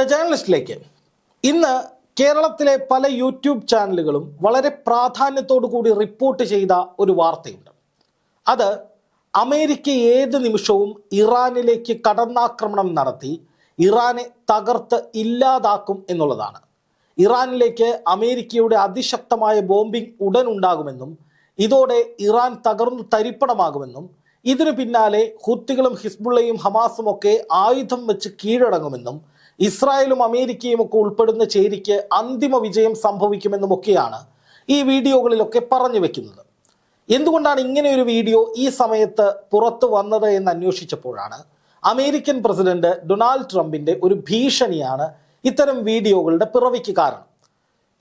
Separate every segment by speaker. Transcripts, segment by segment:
Speaker 1: The ജേർണലിസ്റ്റിലേക്ക് ഇന്ന് കേരളത്തിലെ പല യൂട്യൂബ് ചാനലുകളും വളരെ പ്രാധാന്യത്തോടു കൂടി റിപ്പോർട്ട് ചെയ്ത ഒരു വാർത്തയുണ്ട്. അത് അമേരിക്ക ഏത് നിമിഷവും ഇറാനിലേക്ക് കടന്നാക്രമണം നടത്തി ഇറാനെ തകർത്ത് ഇല്ലാതാക്കും എന്നുള്ളതാണ്. ഇറാനിലേക്ക് അമേരിക്കയുടെ അതിശക്തമായ ബോംബിംഗ് ഉടൻ ഉണ്ടാകുമെന്നും ഇതോടെ ഇറാൻ തകർന്നു തരിപ്പണമാകുമെന്നും ഇതിനു പിന്നാലെ ഹുത്തികളും ഹിസ്ബുള്ളയും ഹമാസും ഒക്കെ ആയുധം വെച്ച് കീഴടങ്ങുമെന്നും ഇസ്രായേലും അമേരിക്കയും ഒക്കെ ഉൾപ്പെടുന്ന ചേരിക്ക് അന്തിമ വിജയം സംഭവിക്കുമെന്നുമൊക്കെയാണ് ഈ വീഡിയോകളിലൊക്കെ പറഞ്ഞു വെക്കുന്നത്. എന്തുകൊണ്ടാണ് ഇങ്ങനെ ഒരു വീഡിയോ ഈ സമയത്ത് പുറത്തു വന്നത് എന്ന് അന്വേഷിച്ചപ്പോഴാണ് അമേരിക്കൻ പ്രസിഡന്റ് ഡൊണാൾഡ് ട്രംപിന്റെ ഒരു ഭീഷണിയാണ് ഇത്തരം വീഡിയോകളുടെ പിറവിക്ക് കാരണം.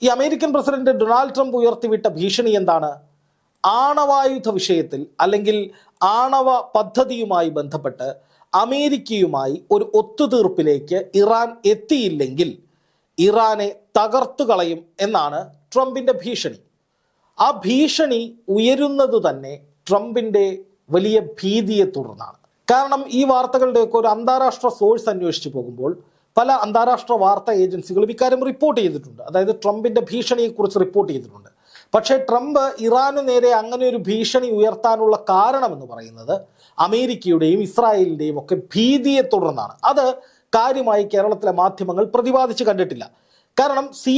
Speaker 1: ഈ അമേരിക്കൻ പ്രസിഡന്റ് ഡൊണാൾഡ് ട്രംപ് ഉയർത്തിവിട്ട ഭീഷണി എന്താണ്? ആണവായുധ വിഷയത്തിൽ അല്ലെങ്കിൽ ആണവ പദ്ധതിയുമായി ബന്ധപ്പെട്ട് അമേരിക്കയുമായി ഒരു ഒത്തുതീർപ്പിലേക്ക് ഇറാൻ എത്തിയില്ലെങ്കിൽ ഇറാനെ തകർത്തു കളയും എന്നാണ് ട്രംപിന്റെ ഭീഷണി. ആ ഭീഷണി ഉയരുന്നത് തന്നെ ട്രംപിന്റെ വലിയ ഭീതിയെ തുടർന്നാണ്. കാരണം ഈ വാർത്തകളുടെയൊക്കെ ഒരു അന്താരാഷ്ട്ര സോഴ്സ് അന്വേഷിച്ചു പോകുമ്പോൾ പല അന്താരാഷ്ട്ര വാർത്താ ഏജൻസികളും ഇക്കാര്യം റിപ്പോർട്ട് ചെയ്തിട്ടുണ്ട്. അതായത് ട്രംപിന്റെ ഭീഷണിയെക്കുറിച്ച് റിപ്പോർട്ട് ചെയ്തിട്ടുണ്ട്. പക്ഷേ ട്രംപ് ഇറാനു നേരെ അങ്ങനെ ഒരു ഭീഷണി ഉയർത്താനുള്ള കാരണമെന്ന് പറയുന്നത് അമേരിക്കയുടെയും ഇസ്രായേലിന്റെയും ഒക്കെ ഭീതിയെ തുടർന്നാണ്. അത് കാര്യമായി കേരളത്തിലെ മാധ്യമങ്ങൾ പ്രതിപാദിച്ച് കണ്ടിട്ടില്ല. കാരണം സി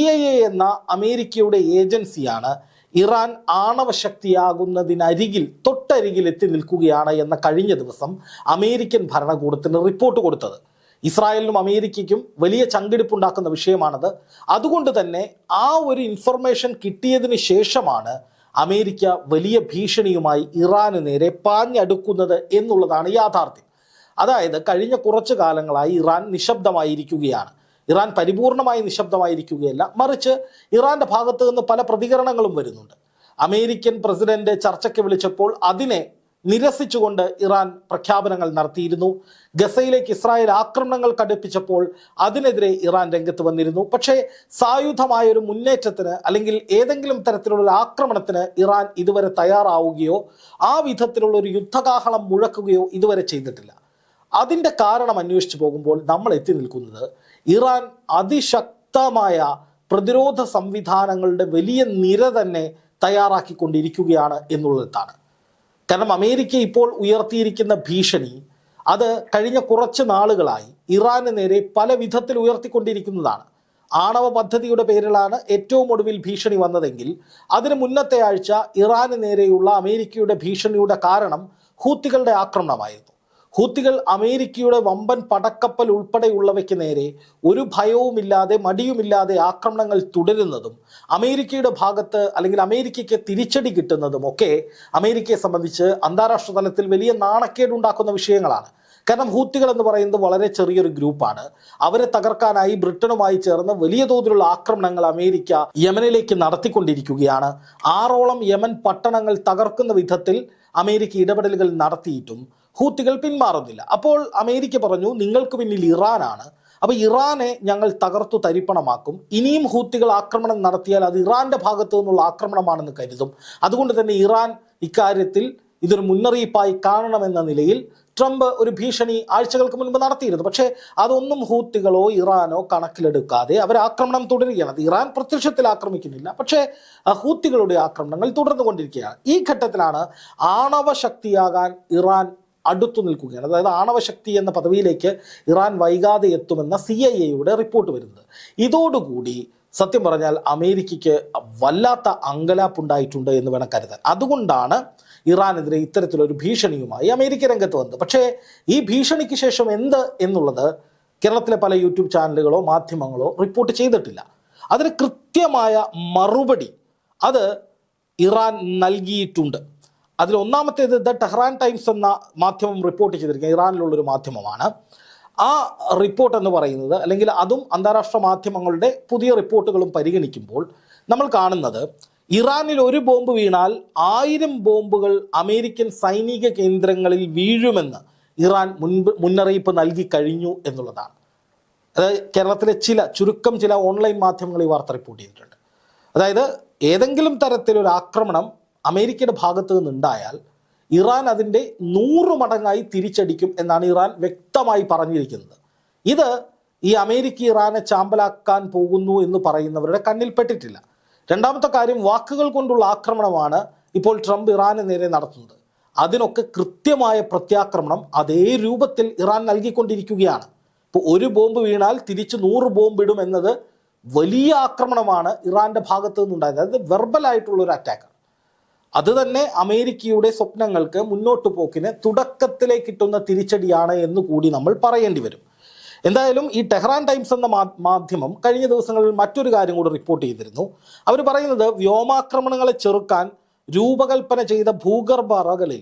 Speaker 1: എന്ന അമേരിക്കയുടെ ഏജൻസിയാണ് ഇറാൻ ആണവശക്തിയാകുന്നതിനരികിൽ തൊട്ടരികിൽ എത്തി നിൽക്കുകയാണ് എന്ന കഴിഞ്ഞ ദിവസം അമേരിക്കൻ ഭരണകൂടത്തിന് റിപ്പോർട്ട് കൊടുത്തത്. ഇസ്രായേലിനും അമേരിക്കയ്ക്കും വലിയ ചങ്കിടിപ്പുണ്ടാക്കുന്ന വിഷയമാണത്. അതുകൊണ്ട് തന്നെ ആ ഒരു ഇൻഫർമേഷൻ കിട്ടിയതിന് ശേഷമാണ് അമേരിക്ക വലിയ ഭീഷണിയുമായി ഇറാന് നേരെ പാഞ്ഞടുക്കുന്നത് എന്നുള്ളതാണ് യാഥാർത്ഥ്യം. അതായത് കഴിഞ്ഞ കുറച്ചു കാലങ്ങളായി ഇറാൻ നിശബ്ദമായിരിക്കുകയാണ്. ഇറാൻ പരിപൂർണമായി നിശബ്ദമായിരിക്കുകയല്ല. മറിച്ച് ഇറാന്റെ ഭാഗത്ത് നിന്ന് പല പ്രതികരണങ്ങളും വരുന്നുണ്ട്. അമേരിക്കൻ പ്രസിഡന്റ് ചർച്ചയ്ക്ക് വിളിച്ചപ്പോൾ അതിനെ നിരസിച്ചുകൊണ്ട് ഇറാൻ പ്രഖ്യാപനങ്ങൾ നടത്തിയിരുന്നു. ഗസയിലേക്ക് ഇസ്രായേൽ ആക്രമണങ്ങൾ കടുപ്പിച്ചപ്പോൾ അതിനെതിരെ ഇറാൻ രംഗത്ത് വന്നിരുന്നു. പക്ഷേ സായുധമായ ഒരു മുന്നേറ്റത്തിന് അല്ലെങ്കിൽ ഏതെങ്കിലും തരത്തിലുള്ള ആക്രമണത്തിന് ഇറാൻ ഇതുവരെ തയ്യാറാവുകയോ ആ വിധത്തിലുള്ള ഒരു യുദ്ധകാഹളം മുഴക്കുകയോ ഇതുവരെ ചെയ്തിട്ടില്ല. അതിന്റെ കാരണം അന്വേഷിച്ചു പോകുമ്പോൾ നമ്മൾ എത്തി നിൽക്കുന്നത് ഇറാൻ അതിശക്തമായ പ്രതിരോധ സംവിധാനങ്ങളുടെ വലിയ നിര തന്നെ തയ്യാറാക്കിക്കൊണ്ടിരിക്കുകയാണ് എന്നുള്ളതാണ്. കാരണം അമേരിക്ക ഇപ്പോൾ ഉയർത്തിയിരിക്കുന്ന ഭീഷണി അത് കഴിഞ്ഞ കുറച്ച് നാളുകളായി ഇറാന് നേരെ പല വിധത്തിൽ ഉയർത്തിക്കൊണ്ടിരിക്കുന്നതാണ്. ആണവ പദ്ധതിയുടെ പേരിലാണ് ഏറ്റവും ഒടുവിൽ ഭീഷണി വന്നതെങ്കിൽ അതിന് മുന്നത്തെ ആഴ്ച ഇറാന് നേരെയുള്ള അമേരിക്കയുടെ ഭീഷണിയുടെ കാരണം ഹൂത്തികളുടെ ആക്രമണമായിരുന്നു. ഹൂത്തികൾ അമേരിക്കയുടെ വമ്പൻ പടക്കപ്പൽ ഉൾപ്പെടെയുള്ളവയ്ക്ക് നേരെ ഒരു ഭയവുമില്ലാതെ മടിയുമില്ലാതെ ആക്രമണങ്ങൾ തുടരുന്നതും അമേരിക്കയുടെ ഭാഗത്ത് അല്ലെങ്കിൽ അമേരിക്കയ്ക്ക് തിരിച്ചടി കിട്ടുന്നതും ഒക്കെ അമേരിക്കയെ സംബന്ധിച്ച് അന്താരാഷ്ട്ര തലത്തിൽ വലിയ നാണക്കേടുണ്ടാക്കുന്ന വിഷയങ്ങളാണ്. കാരണം ഹൂത്തികൾ എന്ന് പറയുന്നത് വളരെ ചെറിയൊരു ഗ്രൂപ്പാണ്. അവരെ തകർക്കാനായി ബ്രിട്ടനുമായി ചേർന്ന് വലിയ തോതിലുള്ള ആക്രമണങ്ങൾ അമേരിക്ക യമനിലേക്ക് നടത്തിക്കൊണ്ടിരിക്കുകയാണ്. ആറോളം യമൻ പട്ടണങ്ങൾ തകർക്കുന്ന വിധത്തിൽ അമേരിക്ക ഇടപെടലുകൾ നടത്തിയിട്ടും ഹൂത്തികൾ പിന്മാറുന്നില്ല. അപ്പോൾ അമേരിക്ക പറഞ്ഞു നിങ്ങൾക്ക് പിന്നിൽ ഇറാനാണ്. അപ്പോൾ ഇറാനെ ഞങ്ങൾ തകർത്തു തരിപ്പണമാക്കും. ഇനിയും ഹൂത്തികൾ ആക്രമണം നടത്തിയാൽ അത് ഇറാന്റെ ഭാഗത്തു നിന്നുള്ള ആക്രമണമാണെന്ന് കരുതും. അതുകൊണ്ട് തന്നെ ഇറാൻ ഇക്കാര്യത്തിൽ ഇതൊരു മുന്നറിയിപ്പായി കാണണമെന്ന നിലയിൽ ട്രംപ് ഒരു ഭീഷണി ആഴ്ചകൾക്ക് മുൻപ് നടത്തിയിരുന്നു. പക്ഷേ അതൊന്നും ഹൂത്തികളോ ഇറാനോ കണക്കിലെടുക്കാതെ അവർ ആക്രമണം തുടരുകയാണ്. അത് ഇറാൻ പ്രത്യക്ഷത്തിൽ ആക്രമിക്കുന്നില്ല. പക്ഷേ ഹൂത്തികളുടെ ആക്രമണങ്ങൾ തുടർന്നുകൊണ്ടിരിക്കുകയാണ്. ഈ ഘട്ടത്തിലാണ് ആണവ ശക്തിയാകാൻ ഇറാൻ അടുത്തു നിൽക്കുകയാണ്. അതായത് ആണവശക്തി എന്ന പദവിയിലേക്ക് ഇറാൻ വൈകാതെ എത്തുമെന്ന സി ഐ എയുടെ റിപ്പോർട്ട് വരുന്നത്. ഇതോടുകൂടി സത്യം പറഞ്ഞാൽ അമേരിക്കയ്ക്ക് വല്ലാത്ത അങ്കലാപ്പുണ്ടായിട്ടുണ്ട് എന്ന് വേണം കരുതാൻ. അതുകൊണ്ടാണ് ഇറാനെതിരെ ഇത്തരത്തിലൊരു ഭീഷണിയുമായി അമേരിക്ക രംഗത്ത് വന്നത്. പക്ഷേ ഈ ഭീഷണിക്ക് ശേഷം എന്ത് എന്നുള്ളത് കേരളത്തിലെ പല യൂട്യൂബ് ചാനലുകളോ മാധ്യമങ്ങളോ റിപ്പോർട്ട് ചെയ്തിട്ടില്ല. അതിന് കൃത്യമായ മറുപടി അത് ഇറാൻ നൽകിയിട്ടുണ്ട്. അതിൽ ഒന്നാമത്തേത് ദ ടെഹ്റാൻ ടൈംസ് എന്ന മാധ്യമം റിപ്പോർട്ട് ചെയ്തിരിക്കുന്നത് ഇറാനിലുള്ളൊരു മാധ്യമമാണ്. ആ റിപ്പോർട്ട് എന്ന് പറയുന്നത് അല്ലെങ്കിൽ അതും അന്താരാഷ്ട്ര മാധ്യമങ്ങളുടെ പുതിയ റിപ്പോർട്ടുകളും പരിഗണിക്കുമ്പോൾ നമ്മൾ കാണുന്നത് ഇറാനിൽ ഒരു ബോംബ് വീണാൽ ആയിരം ബോംബുകൾ അമേരിക്കൻ സൈനിക കേന്ദ്രങ്ങളിൽ വീഴുമെന്ന് ഇറാൻ മുൻപ് മുന്നറിയിപ്പ് നൽകി കഴിഞ്ഞു എന്നുള്ളതാണ്. അതായത് കേരളത്തിലെ ചില ചുരുക്കം ചില ഓൺലൈൻ മാധ്യമങ്ങൾ ഈ വാർത്ത റിപ്പോർട്ട് ചെയ്തിട്ടുണ്ട്. അതായത് ഏതെങ്കിലും തരത്തിലൊരു ആക്രമണം അമേരിക്കയുടെ ഭാഗത്ത് നിന്നുണ്ടായാൽ ഇറാൻ അതിന്റെ നൂറ് മടങ്ങായി തിരിച്ചടിക്കും എന്നാണ് ഇറാൻ വ്യക്തമായി പറഞ്ഞിരിക്കുന്നത്. ഇത് ഈ അമേരിക്ക ഇറാനെ ചാമ്പലാക്കാൻ പോകുന്നു എന്ന് പറയുന്നവരുടെ കണ്ണിൽപ്പെട്ടിട്ടില്ല. രണ്ടാമത്തെ കാര്യം വാക്കുകൾ കൊണ്ടുള്ള ആക്രമണമാണ് ഇപ്പോൾ ട്രംപ് ഇറാനെ നേരെ നടത്തുന്നത്. അതിനൊക്കെ കൃത്യമായ പ്രത്യാക്രമണം അതേ രൂപത്തിൽ ഇറാൻ നൽകിക്കൊണ്ടിരിക്കുകയാണ്. ഇപ്പോൾ ഒരു ബോംബ് വീണാൽ തിരിച്ച് നൂറ് ബോംബ് ഇടും എന്നത് വലിയ ആക്രമണമാണ് ഇറാന്റെ ഭാഗത്തു നിന്നുണ്ടായത്. അതായത് വെർബലായിട്ടുള്ള ഒരു അറ്റാക്ക് അത് തന്നെ അമേരിക്കയുടെ സ്വപ്നങ്ങൾക്ക് മുന്നോട്ട് പോക്കിന് തുടക്കത്തിലേക്ക് കിട്ടുന്ന തിരിച്ചടിയാണ് എന്ന് കൂടി നമ്മൾ പറയേണ്ടി വരും. എന്തായാലും ഈ ടെഹ്റാൻ ടൈംസ് എന്ന മാധ്യമം കഴിഞ്ഞ ദിവസങ്ങളിൽ മറ്റൊരു കാര്യം കൂടി റിപ്പോർട്ട് ചെയ്തിരുന്നു. അവർ പറയുന്നത് വ്യോമാക്രമണങ്ങളെ ചെറുക്കാൻ രൂപകൽപ്പന ചെയ്ത ഭൂഗർഭ അറകളിൽ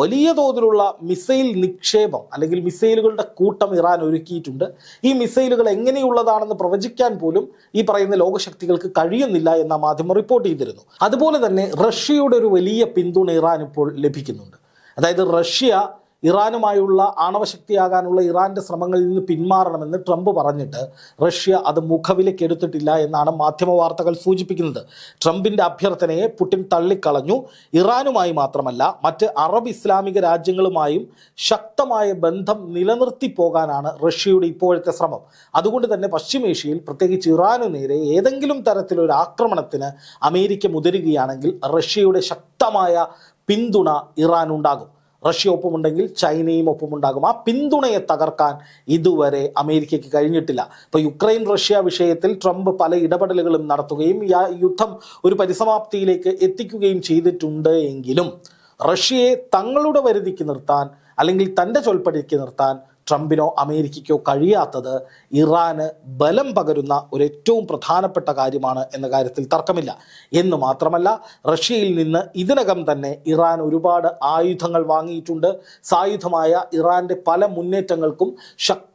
Speaker 1: വലിയ തോതിലുള്ള മിസൈൽ നിക്ഷേപം അല്ലെങ്കിൽ മിസൈലുകളുടെ കൂട്ടം ഇറാൻ ഒരുക്കിയിട്ടുണ്ട്. ഈ മിസൈലുകൾ എങ്ങനെയുള്ളതാണെന്ന് പ്രവചിക്കാൻ പോലും ഈ പറയുന്ന ലോകശക്തികൾക്ക് കഴിയുന്നില്ല എന്ന മാധ്യമം റിപ്പോർട്ട് ചെയ്തിരുന്നു. അതുപോലെ തന്നെ റഷ്യയുടെ ഒരു വലിയ പിന്തുണ ഇറാൻ ഇപ്പോൾ ലഭിക്കുന്നുണ്ട്. അതായത് റഷ്യ ഇറാനുമായുള്ള ആണവശക്തിയാകാനുള്ള ഇറാന്റെ ശ്രമങ്ങളിൽ നിന്ന് പിന്മാറണമെന്ന് ട്രംപ് പറഞ്ഞിട്ട് റഷ്യ അത് മുഖവിലേക്ക് എടുത്തിട്ടില്ല എന്നാണ് മാധ്യമ വാർത്തകൾ സൂചിപ്പിക്കുന്നത്. ട്രംപിന്റെ അഭ്യർത്ഥനയെ പുടിൻ തള്ളിക്കളഞ്ഞു. ഇറാനുമായി മാത്രമല്ല മറ്റ് അറബ് ഇസ്ലാമിക രാജ്യങ്ങളുമായും ശക്തമായ ബന്ധം നിലനിർത്തി പോകാനാണ് റഷ്യയുടെ ഇപ്പോഴത്തെ ശ്രമം. അതുകൊണ്ട് തന്നെ പശ്ചിമേഷ്യയിൽ പ്രത്യേകിച്ച് ഇറാനു നേരെ ഏതെങ്കിലും തരത്തിലൊരു ആക്രമണത്തിന് അമേരിക്ക മുതിരുകയാണെങ്കിൽ റഷ്യയുടെ ശക്തമായ പിന്തുണ ഇറാൻ ഉണ്ടാകും റഷ്യ ഒപ്പമുണ്ടെങ്കിൽ ചൈനയും ഒപ്പമുണ്ടാകും. ആ പിന്തുണയെ തകർക്കാൻ ഇതുവരെ അമേരിക്കയ്ക്ക് കഴിഞ്ഞിട്ടില്ല. ഇപ്പോൾ യുക്രൈൻ റഷ്യ വിഷയത്തിൽ ട്രംപ് പല ഇടപെടലുകളും നടത്തുകയും യുദ്ധം ഒരു പരിസമാപ്തിയിലേക്ക് എത്തിക്കുകയും ചെയ്തിട്ടുണ്ട് എങ്കിലും റഷ്യയെ തങ്ങളുടെ വരുതിക്ക് നിർത്താൻ അല്ലെങ്കിൽ തന്റെ ചൊൽപ്പടിക്ക് നിർത്താൻ ട്രംപിനോ അമേരിക്കയ്ക്കോ കഴിയാത്തത് ഇറാന് ബലം പകരുന്ന ഒരു ഏറ്റവും പ്രധാനപ്പെട്ട കാര്യമാണ് എന്ന കാര്യത്തിൽ തർക്കമില്ല. എന്ന് മാത്രമല്ല റഷ്യയിൽ നിന്ന് ഇതിനകം തന്നെ ഇറാൻ ഒരുപാട് ആയുധങ്ങൾ വാങ്ങിയിട്ടുണ്ട്. സായുധമായ ഇറാന്റെ പല മുന്നേറ്റങ്ങൾക്കും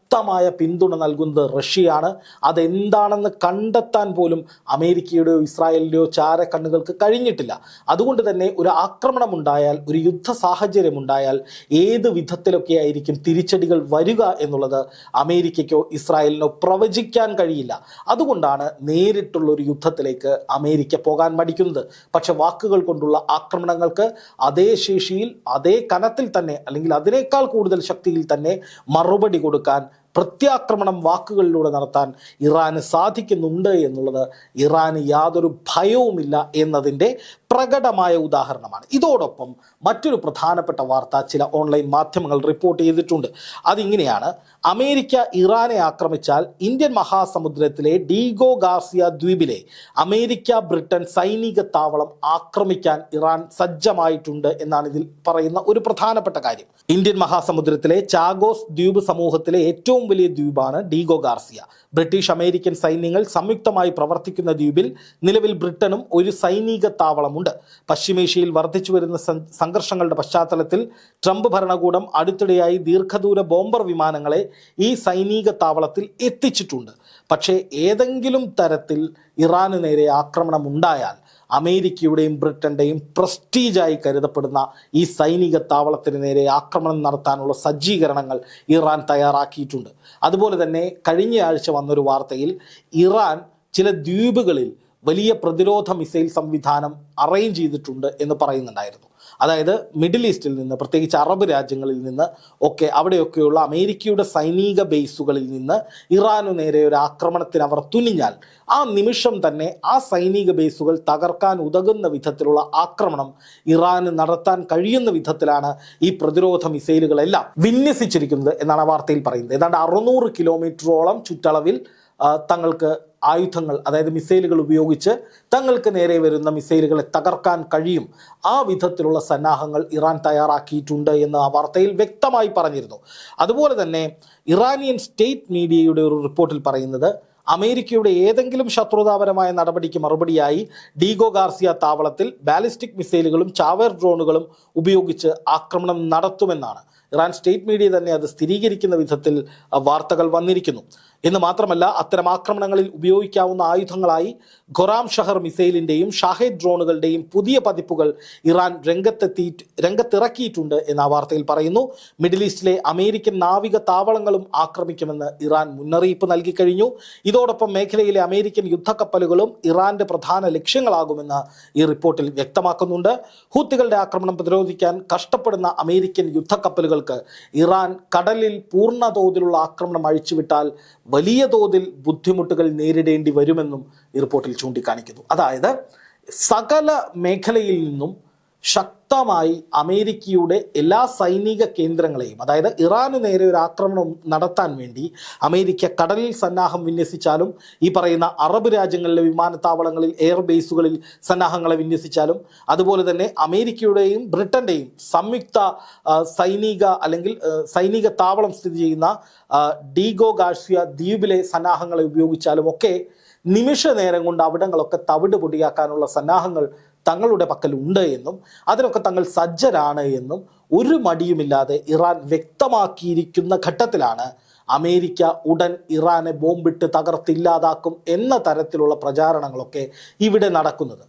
Speaker 1: ശക്തമായ പിന്തുണ നൽകുന്നത് റഷ്യയാണ്. അതെന്താണെന്ന് കണ്ടെത്താൻ പോലും അമേരിക്കയുടെയോ ഇസ്രായേലിന്റെയോ ചാരക്കണ്ണുകൾക്ക് കഴിഞ്ഞിട്ടില്ല. അതുകൊണ്ട് തന്നെ ഒരു ആക്രമണം ഉണ്ടായാൽ ഒരു യുദ്ധ സാഹചര്യം ഉണ്ടായാൽ ഏത് വിധത്തിലൊക്കെ ആയിരിക്കും തിരിച്ചടികൾ വരിക എന്നുള്ളത് അമേരിക്കയ്ക്കോ ഇസ്രായേലിനോ പ്രവചിക്കാൻ കഴിയില്ല. അതുകൊണ്ടാണ് നേരിട്ടുള്ള ഒരു യുദ്ധത്തിലേക്ക് അമേരിക്ക പോകാൻ മടിക്കുന്നത്. പക്ഷെ വാക്കുകൾ കൊണ്ടുള്ള ആക്രമണങ്ങൾക്ക് അതേ ശേഷിയിൽ അതേ കനത്തിൽ തന്നെ അല്ലെങ്കിൽ അതിനേക്കാൾ കൂടുതൽ ശക്തിയിൽ തന്നെ മറുപടി കൊടുക്കാൻ പ്രത്യാക്രമണം വാക്കുകളിലൂടെ നടത്താൻ ഇറാന് സാധിക്കുന്നുണ്ട് എന്നുള്ളത് ഇറാന് യാതൊരു ഭയവുമില്ല എന്നതിന്റെ പ്രകടമായ ഉദാഹരണമാണ്. ഇതോടൊപ്പം മറ്റൊരു പ്രധാനപ്പെട്ട വാർത്ത ചില ഓൺലൈൻ മാധ്യമങ്ങൾ റിപ്പോർട്ട് ചെയ്തിട്ടുണ്ട്. അതിങ്ങനെയാണ് അമേരിക്ക ഇറാനെ ആക്രമിച്ചാൽ ഇന്ത്യൻ മഹാസമുദ്രത്തിലെ ഡീഗോ ഗാർസിയ ദ്വീപിലെ അമേരിക്ക ബ്രിട്ടൻ സൈനിക താവളം ആക്രമിക്കാൻ ഇറാൻ സജ്ജമായിട്ടുണ്ട് എന്നാണ് ഇതിൽ പറയുന്ന ഒരു പ്രധാനപ്പെട്ട കാര്യം. ഇന്ത്യൻ മഹാസമുദ്രത്തിലെ ചാഗോസ് ദ്വീപ് സമൂഹത്തിലെ ഏറ്റവും വലിയ ദ്വീപാണ് ഡീഗോ ഗാർസിയ. ബ്രിട്ടീഷ് അമേരിക്കൻ സൈന്യങ്ങൾ സംയുക്തമായി പ്രവർത്തിക്കുന്ന ദ്വീപിൽ നിലവിൽ ബ്രിട്ടനും ഒരു സൈനിക താവളമുണ്ട്. പശ്ചിമേഷ്യയിൽ വർദ്ധിച്ചു വരുന്ന സംഘർഷങ്ങളുടെ പശ്ചാത്തലത്തിൽ ട്രംപ് ഭരണകൂടം അടുത്തിടെയായി ദീർഘദൂര ബോംബർ വിമാനങ്ങളെ ഈ സൈനിക താവളത്തിൽ എത്തിച്ചിട്ടുണ്ട്. പക്ഷേ ഏതെങ്കിലും തരത്തിൽ ഇറാന് നേരെ ആക്രമണം ഉണ്ടായാൽ അമേരിക്കയുടെയും ബ്രിട്ടന്റെയും പ്രസ്റ്റീജായി കരുതപ്പെടുന്ന ഈ സൈനിക താവളത്തിന് നേരെ ആക്രമണം നടത്താനുള്ള സജ്ജീകരണങ്ങൾ ഇറാൻ തയ്യാറാക്കിയിട്ടുണ്ട്. അതുപോലെ തന്നെ കഴിഞ്ഞ ആഴ്ച വന്നൊരു വാർത്തയിൽ ഇറാൻ ചില ദ്വീപുകളിൽ വലിയ പ്രതിരോധ മിസൈൽ സംവിധാനം അറേഞ്ച് ചെയ്തിട്ടുണ്ട് എന്ന് പറയുന്നുണ്ടായിരുന്നു. അതായത് മിഡിൽ ഈസ്റ്റിൽ നിന്ന് പ്രത്യേകിച്ച് അറബ് രാജ്യങ്ങളിൽ നിന്ന് ഒക്കെ അവിടെയൊക്കെയുള്ള അമേരിക്കയുടെ സൈനിക ബേസുകളിൽ നിന്ന് ഇറാനു നേരെ ഒരു ആക്രമണത്തിന് അവർ തുനിഞ്ഞാൽ ആ നിമിഷം തന്നെ ആ സൈനിക ബേസുകൾ തകർക്കാൻ ഉതകുന്ന വിധത്തിലുള്ള ആക്രമണം ഇറാന് നടത്താൻ കഴിയുന്ന വിധത്തിലാണ് ഈ പ്രതിരോധ മിസൈലുകളെല്ലാം വിന്യസിച്ചിരിക്കുന്നത് എന്നാണ് വാർത്തയിൽ പറയുന്നത്. ഏതാണ്ട് അറുന്നൂറ് കിലോമീറ്ററോളം ചുറ്റളവിൽ തങ്ങൾക്ക് ആയുധങ്ങൾ അതായത് മിസൈലുകൾ ഉപയോഗിച്ച് തങ്ങൾക്ക് നേരെ വരുന്ന മിസൈലുകളെ തകർക്കാൻ കഴിയും. ആ വിധത്തിലുള്ള സന്നാഹങ്ങൾ ഇറാൻ തയ്യാറാക്കിയിട്ടുണ്ട് എന്ന് ആ വാർത്തയിൽ വ്യക്തമായി പറഞ്ഞിരുന്നു. അതുപോലെ തന്നെ ഇറാനിയൻ സ്റ്റേറ്റ് മീഡിയയുടെ ഒരു റിപ്പോർട്ടിൽ പറയുന്നത് അമേരിക്കയുടെ ഏതെങ്കിലും ശത്രുതാപരമായ നടപടിക്ക് മറുപടിയായി ഡീഗോ ഗാർസിയ താവളത്തിൽ ബാലിസ്റ്റിക് മിസൈലുകളും ചാവേർ ഡ്രോണുകളും ഉപയോഗിച്ച് ആക്രമണം നടത്തുമെന്നാണ്. ഇറാൻ സ്റ്റേറ്റ് മീഡിയ തന്നെ അത് സ്ഥിരീകരിക്കുന്ന വിധത്തിൽ വാർത്തകൾ വന്നിരിക്കുന്നു. എന്ന് മാത്രമല്ല അത്തരം ആക്രമണങ്ങളിൽ ഉപയോഗിക്കാവുന്ന ആയുധങ്ങളായി ഖൊറാം ഷഹർ മിസൈലിന്റെയും ഷാഹിദ് ഡ്രോണുകളുടെയും പുതിയ പതിപ്പുകൾ ഇറാൻ രംഗത്തെത്തി രംഗത്തിറക്കിയിട്ടുണ്ട് എന്ന വാർത്തയിൽ പറയുന്നു. മിഡിൽ ഈസ്റ്റിലെ അമേരിക്കൻ നാവിക താവളങ്ങളും ആക്രമിക്കുമെന്ന് ഇറാൻ മുന്നറിയിപ്പ് നൽകി കഴിഞ്ഞു. ഇതോടൊപ്പം മേഖലയിലെ അമേരിക്കൻ യുദ്ധക്കപ്പലുകളും ഇറാന്റെ പ്രധാന ലക്ഷ്യങ്ങളാകുമെന്ന് ഈ റിപ്പോർട്ടിൽ വ്യക്തമാക്കുന്നുണ്ട്. ഹൂത്തികളുടെ ആക്രമണം പ്രതിരോധിക്കാൻ കഷ്ടപ്പെടുന്ന അമേരിക്കൻ യുദ്ധക്കപ്പലുകൾക്ക് ഇറാൻ കടലിൽ പൂർണ തോതിലുള്ള ആക്രമണം അഴിച്ചുവിട്ടാൽ വലിയ തോതിൽ ബുദ്ധിമുട്ടുകൾ നേരിടേണ്ടി വരുമെന്നും റിപ്പോർട്ടിൽ ചൂണ്ടിക്കാണിക്കുന്നു. അതായത് സകല മേഖലയിൽ നിന്നും ശക്തമായി അമേരിക്കയുടെ എല്ലാ സൈനിക കേന്ദ്രങ്ങളെയും അതായത് ഇറാന് നേരെ ഒരു ആക്രമണം നടത്താൻ വേണ്ടി അമേരിക്ക കടലിൽ സന്നാഹം വിന്യസിച്ചാലും ഈ പറയുന്ന അറബ് രാജ്യങ്ങളിലെ വിമാനത്താവളങ്ങളിൽ എയർ ബേസുകളിൽ സന്നാഹങ്ങളെ വിന്യസിച്ചാലും അതുപോലെ തന്നെ അമേരിക്കയുടെയും ബ്രിട്ടന്റെയും സംയുക്ത സൈനിക അല്ലെങ്കിൽ സൈനിക താവളം സ്ഥിതി ചെയ്യുന്ന ഡീഗോ ഗാർഷ്യ ദ്വീപിലെ സന്നാഹങ്ങളെ ഉപയോഗിച്ചാലും ഒക്കെ നിമിഷ നേരം കൊണ്ട് അവിടങ്ങളൊക്കെ തവിട് പൊടിയാക്കാനുള്ള സന്നാഹങ്ങൾ തങ്ങളുടെ പക്കൽ ഉണ്ട് എന്നും അതിനൊക്കെ തങ്ങൾ സജ്ജരാണ് എന്നും ഒരു മടിയുമില്ലാതെ ഇറാൻ വ്യക്തമാക്കിയിരിക്കുന്ന ഘട്ടത്തിലാണ് അമേരിക്ക ഉടൻ ഇറാനെ ബോംബിട്ട് തകർത്തില്ലാതാക്കും എന്ന തരത്തിലുള്ള പ്രചാരണങ്ങളൊക്കെ ഇവിടെ നടക്കുന്നത്.